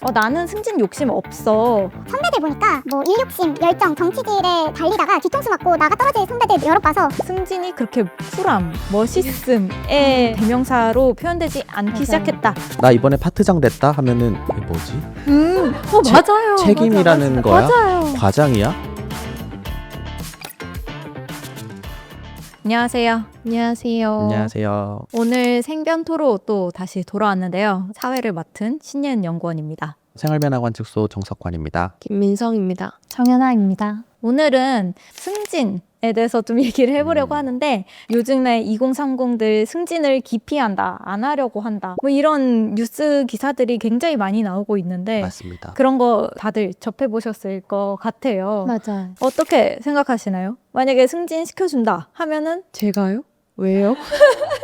어, 나는 승진 욕심 없어. 선배들 보니까 뭐 일욕심, 열정, 정치질에 달리다가 뒤통수 맞고 나가 떨어질 선배들 여러 봐서 승진이 그렇게 쿨함, 멋있음의 대명사로 표현되지 않기 맞아요. 시작했다. 나 이번에 파트장 됐다 하면은 이게 뭐지? 음, 어, 책- 맞아요. 책임이라는 맞아, 거야? 맞아요. 과장이야? 안녕하세요. 안녕하세요. 안녕하세요. 오늘 생변토로 또 다시 돌아왔는데요. 사회를 맡은 신예은 연구원입니다. 생활변화관 측소 정석관입니다. 김민성입니다. 정연아입니다. 오늘은 승진 에 대해서 좀 얘기를 해보려고 음. 하는데 요즘에 2030들 승진을 기피한다, 안 하려고 한다. 뭐 이런 뉴스 기사들이 굉장히 많이 나오고 있는데 맞습니다. 그런 거 다들 접해 보셨을 것 같아요. 맞아요. 어떻게 생각하시나요? 만약에 승진 시켜준다 하면은 제가요? 왜요?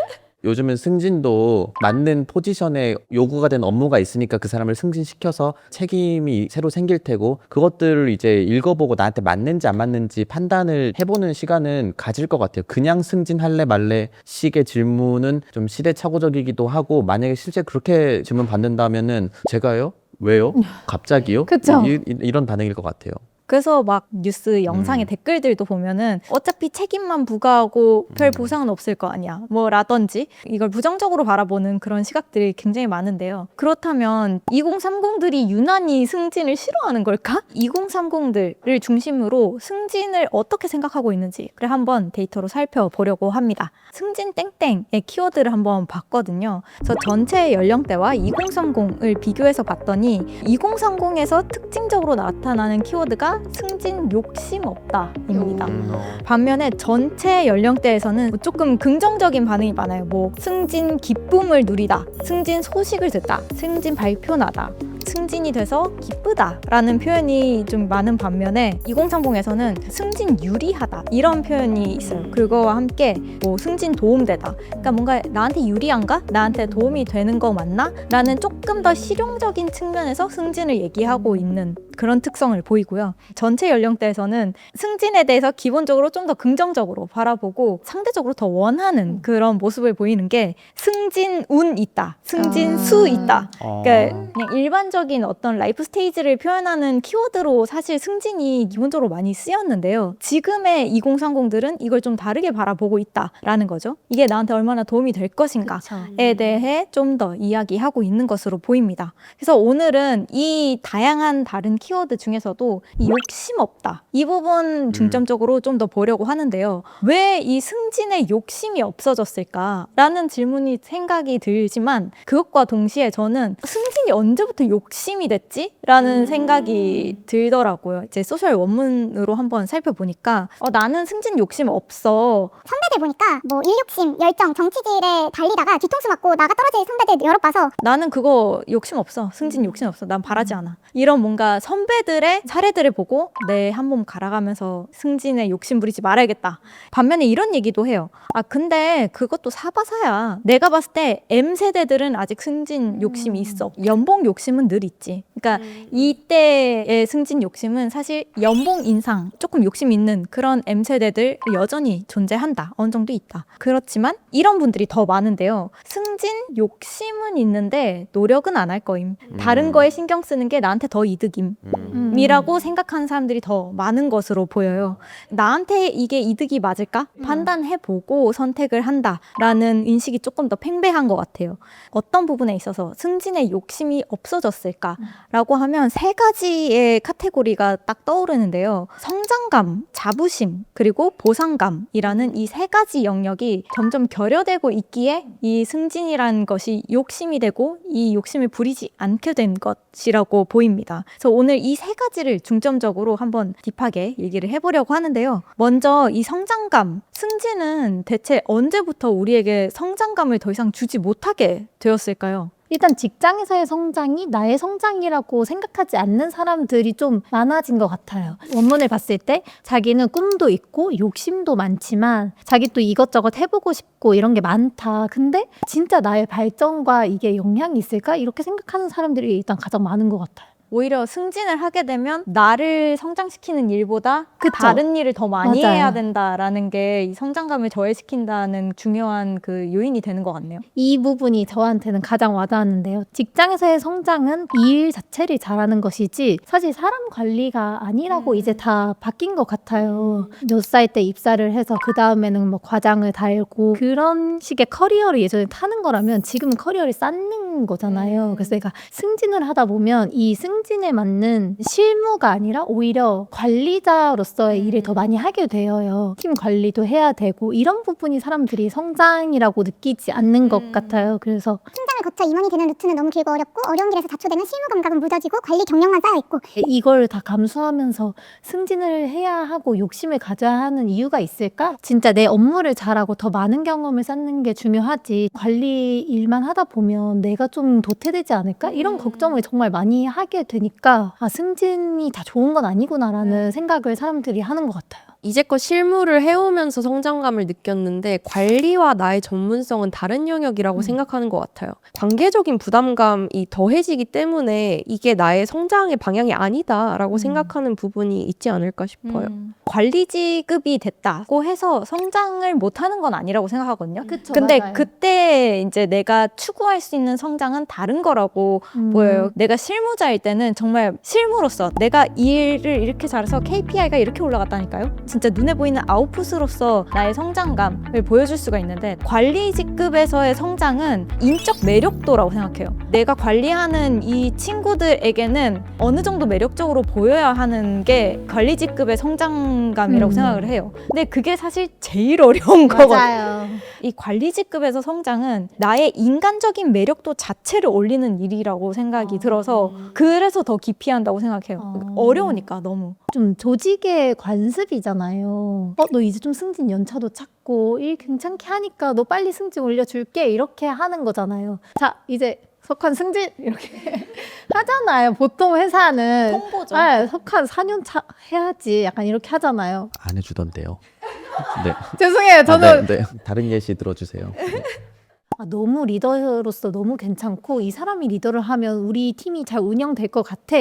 요즘은 승진도 맞는 포지션에 요구가 된 업무가 있으니까 그 사람을 승진시켜서 책임이 새로 생길 테고 그것들을 이제 읽어보고 나한테 맞는지 안 맞는지 판단을 해보는 시간은 가질 것 같아요. 그냥 승진할래 말래 식의 질문은 좀 시대착오적이기도 하고 만약에 실제 그렇게 질문 받는다면은 제가요? 왜요? 갑자기요? 그쵸. 이, 이- 이런 반응일 것 같아요. 그래서 막 뉴스 영상의 음. 댓글들도 보면은 어차피 책임만 부과하고 별 음. 보상은 없을 거 아니야. 뭐라든지 이걸 부정적으로 바라보는 그런 시각들이 굉장히 많은데요. 그렇다면 2030들이 유난히 승진을 싫어하는 걸까? 2030들을 중심으로 승진을 어떻게 생각하고 있는지 그래 한번 데이터로 살펴보려고 합니다. 승진 땡땡의 키워드를 한번 봤거든요. 그래서 전체 연령대와 2030을 비교해서 봤더니 2030에서 특징적으로 나타나는 키워드가 승진 욕심 없다입니다. 음. 반면에 전체 연령대에서는 뭐 조금 긍정적인 반응이 많아요. 뭐 승진 기쁨을 누리다, 승진 소식을 듣다, 승진 발표 나다, 승진이 돼서 기쁘다라는 표현이 좀 많은 반면에 2030에서는 승진 유리하다 이런 표현이 있어요. 그거와 함께 뭐 승진 도움되다. 그러니까 뭔가 나한테 유리한가? 나한테 도움이 되는 거 맞나? 라는 조금 더 실용적인 측면에서 승진을 얘기하고 있는 그런 특성을 보이고요. 전체 연령대에서는 승진에 대해서 기본적으로 좀 더 긍정적으로 바라보고 상대적으로 더 원하는 그런 모습을 보이는 게 승진 운 있다, 승진 아. 수 있다. 어. 그러니까 그냥 일반적 인 어떤 라이프 스테이지를 표현하는 키워드로 사실 승진이 기본적으로 많이 쓰였는데요. 지금의 2030들은 이걸 좀 다르게 바라보고 있다라는 거죠. 이게 나한테 얼마나 도움이 될 것인가. 에 대해 좀 더 이야기하고 있는 것으로 보입니다. 그래서 오늘은 이 다양한 다른 키워드 중에서도 이 욕심 없다. 이 부분 중점적으로 좀 더 보려고 하는데요. 왜 이 승진의 욕심이 없어졌을까라는 질문이 생각이 들지만 그것과 동시에 저는 승진이 언제부터 욕 심이 됐지? 라는 생각이 들더라고요. 이제 소셜 원문으로 한번 살펴보니까 어, 나는 승진 욕심 없어. 선배들 보니까 뭐 일욕심, 열정, 정치질에 달리다가 뒤통수 맞고 나가 떨어질 선배들 여러 봐서 나는 그거 욕심 없어. 승진 욕심 없어. 난 바라지 않아. 이런 뭔가 선배들의 사례들을 보고 내 한 몸 갈아가면서 승진에 욕심 부리지 말아야겠다. 반면에 이런 얘기도 해요. 아, 근데 그것도 사바사야. 내가 봤을 때 M세대들은 아직 승진 욕심이 있어. 연봉 욕심은 늘 있지. 그러니까 이때의 승진 욕심은 사실 연봉 인상 조금 욕심 있는 그런 M세대들 여전히 존재한다. 어느 정도 있다. 그렇지만 이런 분들이 더 많은데요. 승진 욕심은 있는데 노력은 안 할 거임. 다른 음. 거에 신경 쓰는 게 나한테 더 이득임. 음. 이라고 생각하는 사람들이 더 많은 것으로 보여요. 나한테 이게 이득이 맞을까? 판단해보고 선택을 한다라는 인식이 조금 더 팽배한 것 같아요. 어떤 부분에 있어서 승진의 욕심이 없어졌을까라고 하면 세 가지의 카테고리가 딱 떠오르는데요. 성장감, 자부심, 그리고 보상감이라는 이 세 가지 영역이 점점 결여되고 있기에 이 승진이라는 것이 욕심이 되고 이 욕심을 부리지 않게 된 것이라고 보입니다. 그래서 오늘 이 세 가지를 중점적으로 한번 딥하게 얘기를 해보려고 하는데요. 먼저 이 성장감, 승진은 대체 언제부터 우리에게 성장감을 더 이상 주지 못하게 되었을까요? 일단 직장에서의 성장이 나의 성장이라고 생각하지 않는 사람들이 좀 많아진 것 같아요. 원문을 봤을 때 자기는 꿈도 있고 욕심도 많지만 자기 또 이것저것 해보고 싶고 이런 게 많다. 근데 진짜 나의 발전과 이게 영향이 있을까? 이렇게 생각하는 사람들이 일단 가장 많은 것 같아요. 오히려 승진을 하게 되면 나를 성장시키는 일보다 그쵸. 다른 일을 더 많이 맞아요. 해야 된다라는 게 이 성장감을 저해시킨다는 중요한 그 요인이 되는 것 같네요. 이 부분이 저한테는 가장 와닿았는데요. 직장에서의 성장은 이 일 자체를 잘하는 것이지 사실 사람 관리가 아니라고 음. 이제 다 바뀐 것 같아요. 몇 살 때 입사를 해서 그 다음에는 뭐 과장을 달고 그런 식의 커리어를 예전에 타는 거라면 지금은 커리어를 쌓는 거잖아요. 음. 그래서 내가 승진을 하다 보면 이 승진에 맞는 실무가 아니라 오히려 관리자로서의 음. 일을 더 많이 하게 되어요. 팀 관리도 해야 되고 이런 부분이 사람들이 성장이라고 느끼지 않는 것 음. 같아요. 그래서 성장을 거쳐 임원이 되는 루트는 너무 길고 어렵고 어려운 길에서 자초되는 실무 감각은 무뎌지고 관리 경력만 쌓여 있고 이걸 다 감수하면서 승진을 해야 하고 욕심을 가져야 하는 이유가 있을까? 진짜 내 업무를 잘하고 더 많은 경험을 쌓는 게 중요하지. 관리 일만 하다 보면 내가 좀 도태되지 않을까? 이런 음. 걱정을 정말 많이 하게 되니까 아, 승진이 다 좋은 건 아니구나라는 생각을 사람들이 하는 것 같아요. 이제껏 실무를 해오면서 성장감을 느꼈는데 관리와 나의 전문성은 다른 영역이라고 음. 생각하는 것 같아요. 관계적인 부담감이 더해지기 때문에 이게 나의 성장의 방향이 아니다라고 음. 생각하는 부분이 있지 않을까 싶어요. 음. 관리직급이 됐다고 해서 성장을 못하는 건 아니라고 생각하거든요. 그쵸, 근데 맞아요. 그때 이제 내가 추구할 수 있는 성장은 다른 거라고 음. 보여요. 내가 실무자일 때는 정말 실무로서 내가 이 일을 이렇게 잘해서 KPI가 이렇게 올라갔다니까요. 진짜 눈에 보이는 아웃풋으로서 나의 성장감을 보여줄 수가 있는데 관리 직급에서의 성장은 인적 매력도라고 생각해요. 내가 관리하는 이 친구들에게는 어느 정도 매력적으로 보여야 하는 게 관리 직급의 성장감이라고 음. 생각을 해요. 근데 그게 사실 제일 어려운 거거든요. 이 관리 직급에서 성장은 나의 인간적인 매력도 자체를 올리는 일이라고 생각이 어. 들어서 그래서 더 기피한다고 생각해요. 어. 어려우니까 너무. 좀 조직의 관습이잖아요. 어, 너 이제 좀 승진 연차도 찾고 일 괜찮게 하니까 너 빨리 승진 올려줄게 이렇게 하는 거잖아요. 자, 이제 석환 승진 이렇게 하잖아요. 보통 회사는 통보죠. 네, 석환 4년 차 해야지 약간 이렇게 하잖아요. 안 해주던데요. 네. 죄송해요. 저는 아, 네, 네. 다른 예시 들어주세요. 아, 너무 리더로서 너무 괜찮고 이 사람이 리더를 하면 우리 팀이 잘 운영될 것 같아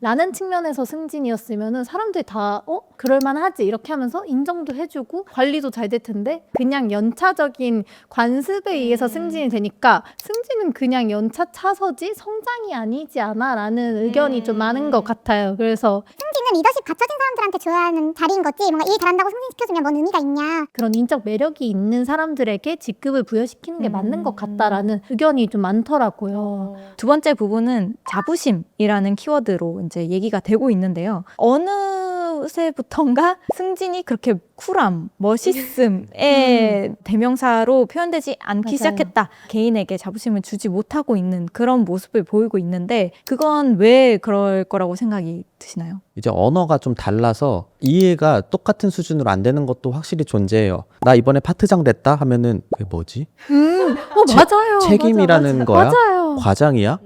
라는 측면에서 승진이었으면은 사람들이 다 어? 그럴만하지? 이렇게 하면서 인정도 해주고 관리도 잘 될 텐데 그냥 연차적인 관습에 의해서 음. 승진이 되니까 승진은 그냥 연차 차서지 성장이 아니지 않아 라는 의견이 좀 많은 것 같아요. 그래서 승진은 리더십 갖춰진 사람들한테 줘야 하는 자리인 거지? 뭔가 일 잘한다고 승진시켜주면 뭔 의미가 있냐? 그런 인적 매력이 있는 사람들에게 직급을 부여시키는 게 맞는 음. 것 같다라는 의견이 좀 많더라고요. 두 번째 부분은 자부심이라는 키워드로 이제 얘기가 되고 있는데요. 어느 새부턴가 승진이 그렇게 쿨함, 멋있음의 대명사로 표현되지 않기 맞아요. 시작했다. 개인에게 자부심을 주지 못하고 있는 그런 모습을 보이고 있는데 그건 왜 그럴 거라고 생각이 드시나요? 이제 언어가 좀 달라서 이해가 똑같은 수준으로 안 되는 것도 확실히 존재해요. 나 이번에 파트장 됐다 하면은 그게 뭐지? 음, 어, 체- 맞아요. 책임이라는 맞아, 거야? 맞아. 맞아요. 과장이야?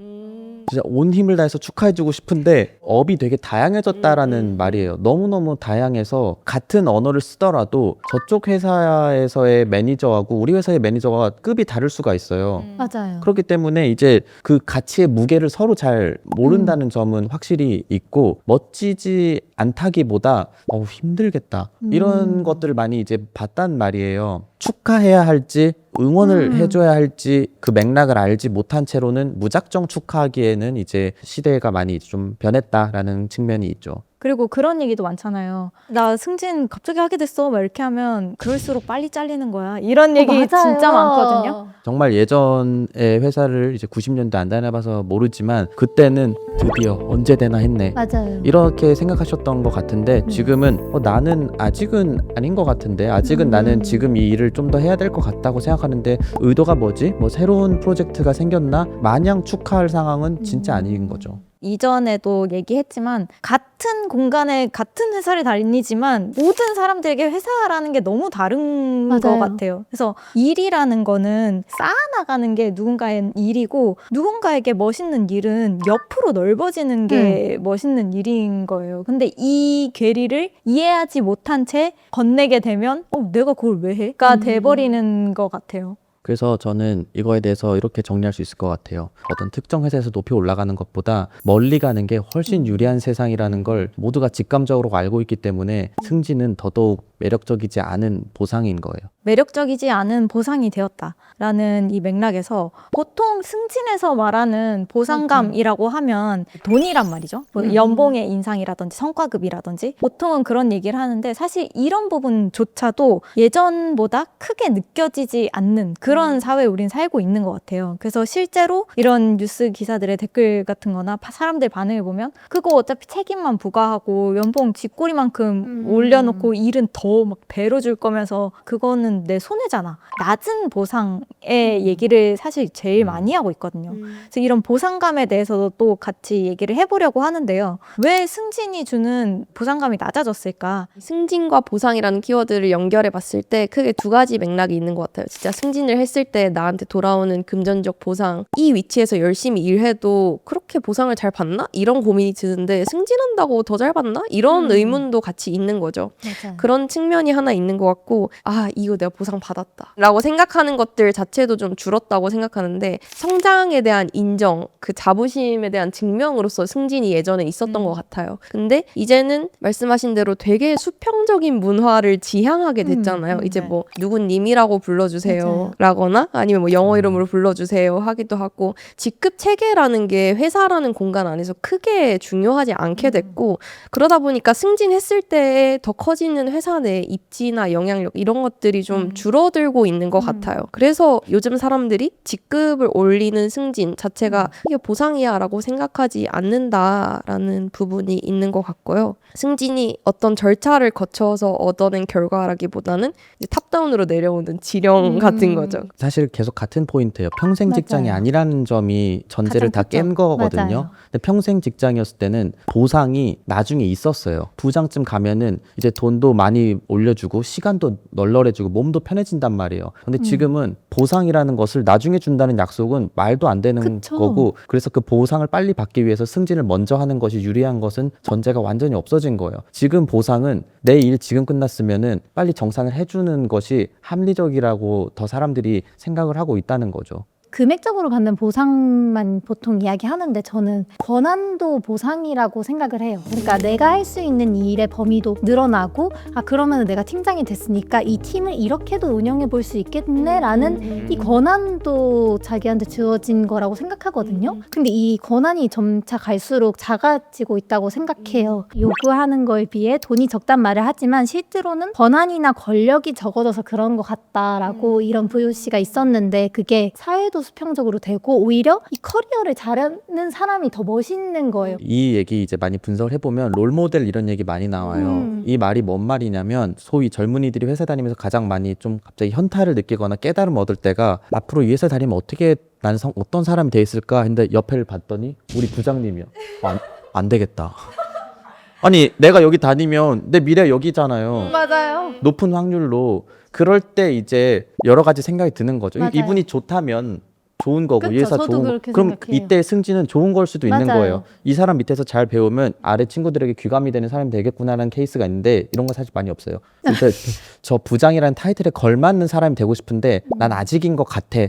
진짜 온 힘을 다해서 축하해주고 싶은데 업이 되게 다양해졌다라는 말이에요. 너무너무 다양해서 같은 언어를 쓰더라도 저쪽 회사에서의 매니저하고 우리 회사의 매니저가 급이 다를 수가 있어요. 맞아요. 그렇기 때문에 이제 그 가치의 무게를 서로 잘 모른다는 점은 확실히 있고 멋지지 않다기보다 어우 힘들겠다 이런 음. 것들을 많이 이제 봤단 말이에요. 축하해야 할지 응원을 음. 해줘야 할지 그 맥락을 알지 못한 채로는 무작정 축하하기에는 이제 시대가 많이 좀 변했다라는 측면이 있죠. 그리고 그런 얘기도 많잖아요. 나 승진 갑자기 하게 됐어. 막 이렇게 하면 그럴수록 빨리 잘리는 거야. 이런 얘기 어, 맞아요. 진짜 많거든요. 정말 예전에 회사를 이제 90년대 안 다녀봐서 모르지만 그때는 드디어 언제 되나 했네. 맞아요. 이렇게 생각하셨던 것 같은데 네. 지금은 어, 나는 아직은 아닌 것 같은데 아직은 음. 나는 지금 이 일을 좀 더 해야 될 것 같다고 생각하는데 의도가 뭐지? 뭐 새로운 프로젝트가 생겼나? 마냥 축하할 상황은 진짜 음. 아닌 거죠. 이전에도 얘기했지만 같은 공간에 같은 회사를 다니지만 모든 사람들에게 회사라는 게 너무 다른 맞아요. 것 같아요. 그래서 일이라는 거는 쌓아나가는 게 누군가의 일이고 누군가에게 멋있는 일은 옆으로 넓어지는 게 멋있는 일인 거예요. 근데 이 괴리를 이해하지 못한 채 건네게 되면 어, 내가 그걸 왜 해? 가 음. 돼버리는 것 같아요. 그래서 저는 이거에 대해서 이렇게 정리할 수 있을 것 같아요. 어떤 특정 회사에서 높이 올라가는 것보다 멀리 가는 게 훨씬 유리한 세상이라는 걸 모두가 직감적으로 알고 있기 때문에 승진은 더더욱 매력적이지 않은 보상인 거예요. 매력적이지 않은 보상이 되었다라는 이 맥락에서 보통 승진에서 말하는 보상감이라고 하면 돈이란 말이죠. 뭐 음. 연봉의 인상이라든지 성과급이라든지 보통은 그런 얘기를 하는데 사실 이런 부분조차도 예전보다 크게 느껴지지 않는 그런 사회에 우린 살고 있는 것 같아요. 그래서 실제로 이런 뉴스 기사들의 댓글 같은 거나 파- 사람들 반응을 보면 그거 어차피 책임만 부과하고 연봉 쥐꼬리만큼 음. 올려놓고 일은 더 막 배로 줄 거면서 그거는 내 손해잖아. 낮은 보상의 얘기를 사실 제일 음. 많이 하고 있거든요. 그래서 이런 보상감에 대해서도 또 같이 얘기를 해보려고 하는데요. 왜 승진이 주는 보상감이 낮아졌을까? 승진과 보상이라는 키워드를 연결해 봤을 때 크게 두 가지 맥락이 있는 것 같아요. 진짜 승진을 했을 때 나한테 돌아오는 금전적 보상, 이 위치에서 열심히 일해도 그렇게 보상을 잘 받나? 이런 고민이 드는데 승진한다고 더 잘 받나? 이런 음. 의문도 같이 있는 거죠. 맞아요. 그런 측면이 하나 있는 것 같고, 아, 이거 내가 보상 받았다. 라고 생각하는 것들 자체도 좀 줄었다고 생각하는데, 성장에 대한 인정, 그 자부심에 대한 증명으로서 승진이 예전에 있었던 음. 것 같아요. 근데 이제는 말씀하신 대로 되게 수평적인 문화를 지향하게 됐잖아요. 음, 이제 네. 뭐, 누군 님이라고 불러주세요. 맞 라거나, 아니면 뭐 영어 이름으로 불러주세요. 하기도 하고, 직급 체계라는 게 회사라는 공간 안에서 크게 중요하지 않게 됐고, 그러다 보니까 승진했을 때 더 커지는 회사 내 입지나 영향력 이런 것들이 좀 음. 줄어들고 있는 것 음. 같아요. 그래서 요즘 사람들이 직급을 올리는 승진 자체가 이게 보상이야라고 생각하지 않는다라는 부분이 있는 것 같고요. 승진이 어떤 절차를 거쳐서 얻어낸 결과라기보다는 탑다운으로 내려오는 지령 음. 같은 거죠. 사실 계속 같은 포인트예요. 평생 맞아요. 직장이 아니라는 점이 전제를 다 깬 거거든요. 맞아요. 근데 평생 직장이었을 때는 보상이 나중에 있었어요. 부장쯤 가면은 이제 돈도 많이 올려주고 시간도 널널해지고 몸도 편해진단 말이에요. 근데 음. 지금은 보상이라는 것을 나중에 준다는 약속은 말도 안 되는 그쵸. 거고 그래서 그 보상을 빨리 받기 위해서 승진을 먼저 하는 것이 유리한 것은 전제가 완전히 없어진 거예요. 지금 보상은 내 일 지금 끝났으면은 빨리 정산을 해주는 것이 합리적이라고 더 사람들이 생각을 하고 있다는 거죠. 금액적으로 받는 보상만 보통 이야기하는데 저는 권한도 보상이라고 생각을 해요. 그러니까 내가 할 수 있는 이 일의 범위도 늘어나고 아 그러면 내가 팀장이 됐으니까 이 팀을 이렇게도 운영해 볼 수 있겠네라는 이 권한도 자기한테 주어진 거라고 생각하거든요. 근데 이 권한이 점차 갈수록 작아지고 있다고 생각해요. 요구하는 거에 비해 돈이 적단 말을 하지만 실제로는 권한이나 권력이 적어져서 그런 것 같다라고 이런 VOC가 있었는데 그게 사회도 수평적으로 되고 오히려 이 커리어를 잘하는 사람이 더 멋있는 거예요. 이 얘기 이제 많이 분석을 해보면 롤 모델 이런 얘기 많이 나와요. 음. 이 말이 뭔 말이냐면 소위 젊은이들이 회사 다니면서 가장 많이 좀 갑자기 현타를 느끼거나 깨달음 얻을 때가 앞으로 이 회사 다니면 어떻게 나는 성- 어떤 사람이 돼 있을까 했는데 옆에를 봤더니 우리 부장님이요. 어, 안, 안 되겠다. 아니 내가 여기 다니면 내 미래 여기잖아요. 맞아요. 높은 확률로 그럴 때 이제 여러 가지 생각이 드는 거죠. 이- 맞아요. 이분이 좋다면 좋은 거고 그쵸, 저도 좋은 그렇게 그럼 생각해요. 이때 승진은 좋은 걸 수도 있는 맞아요. 거예요. 이 사람 밑에서 잘 배우면 아래 친구들에게 귀감이 되는 사람이 되겠구나라는 케이스가 있는데 이런 건 사실 많이 없어요. 근데 저 부장이라는 타이틀에 걸맞는 사람이 되고 싶은데 난 아직인 것 같아.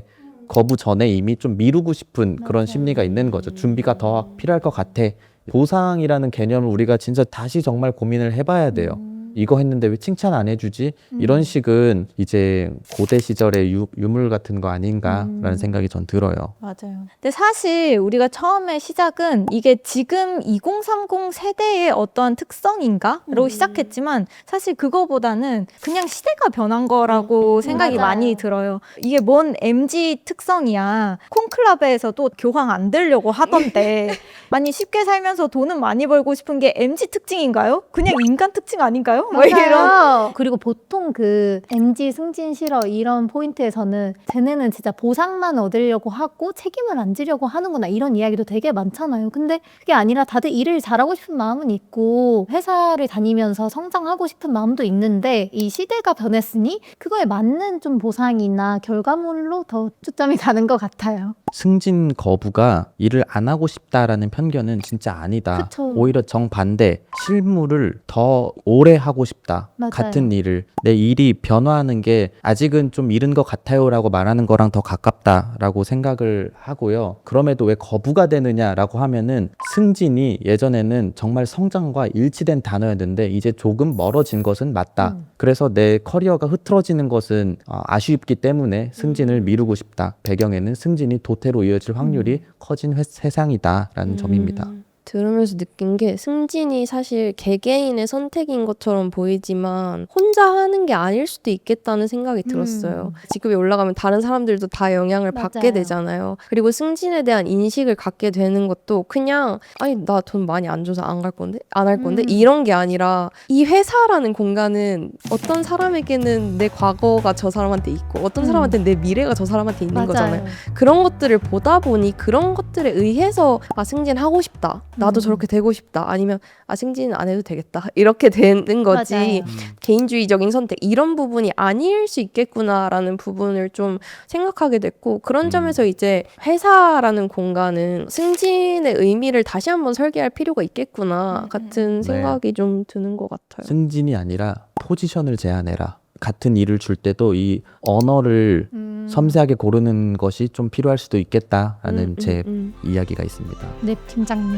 거부 전에 이미 좀 미루고 싶은 그런 심리가 있는 거죠. 준비가 더 필요할 것 같아. 보상이라는 개념을 우리가 진짜 다시 정말 고민을 해봐야 돼요. 이거 했는데 왜 칭찬 안 해주지? 이런 식은 이제 고대 시절의 유, 유물 같은 거 아닌가라는 생각이 전 들어요. 맞아요. 근데 사실 우리가 처음에 시작은 이게 지금 2030 세대의 어떠한 특성인가로 시작했지만 사실 그거보다는 그냥 시대가 변한 거라고 생각이 맞아요. 많이 들어요. 이게 뭔 MG 특성이야. 콩클럽에서도 교황 안 되려고 하던데 많이 쉽게 살면서 돈은 많이 벌고 싶은 게 MG 특징인가요? 그냥 인간 특징 아닌가요? 뭐 이런 맞아요. 그리고 보통 그 MG 승진 싫어 이런 포인트에서는 쟤네는 진짜 보상만 얻으려고 하고 책임을 안 지려고 하는구나 이런 이야기도 되게 많잖아요. 근데 그게 아니라 다들 일을 잘하고 싶은 마음은 있고 회사를 다니면서 성장하고 싶은 마음도 있는데 이 시대가 변했으니 그거에 맞는 좀 보상이나 결과물로 더 초점이 가는 것 같아요. 승진 거부가 일을 안 하고 싶다라는 편견은 진짜 아니다. 그쵸. 오히려 정반대 실무를 더 오래 하고 하고 싶다. 맞아요. 같은 일을 내 일이 변화하는 게 아직은 좀 이른 것 같아요라고 말하는 거랑 더 가깝다라고 생각을 하고요. 그럼에도 왜 거부가 되느냐라고 하면은 승진이 예전에는 정말 성장과 일치된 단어였는데 이제 조금 멀어진 것은 맞다. 음. 그래서 내 커리어가 흐트러지는 것은 어, 아쉽기 때문에 승진을 음. 미루고 싶다. 배경에는 승진이 도태로 이어질 확률이 커진 회- 세상이다라는 점입니다. 음, 들으면서 느낀 게 승진이 사실 개개인의 선택인 것처럼 보이지만 혼자 하는 게 아닐 수도 있겠다는 생각이 들었어요. 직급이 올라가면 다른 사람들도 다 영향을 받게 맞아요. 되잖아요. 그리고 승진에 대한 인식을 갖게 되는 것도 그냥 아니 나 돈 많이 안 줘서 안 갈 건데 안 할 건데 음. 이런 게 아니라 이 회사라는 공간은 어떤 사람에게는 내 과거가 저 사람한테 있고 어떤 음. 사람한테는 내 미래가 저 사람한테 있는 거잖아요. 맞아요. 그런 것들을 보다 보니 그런 것들에 의해서 아 승진하고 싶다 나도 음. 저렇게 되고 싶다 아니면 아 승진 안 해도 되겠다 이렇게 되는 거지 맞아요. 개인주의적인 선택 이런 부분이 아닐 수 있겠구나라는 부분을 좀 생각하게 됐고 그런 음. 점에서 이제 회사라는 공간은 승진의 의미를 다시 한번 설계할 필요가 있겠구나 음, 같은 네. 생각이 좀 드는 것 같아요. 승진이 아니라 포지션을 제한해라. 같은 일을 줄 때도 이 언어를 음. 섬세하게 고르는 것이 좀 필요할 수도 있겠다라는 음, 음, 제 음. 이야기가 있습니다. 네 팀장님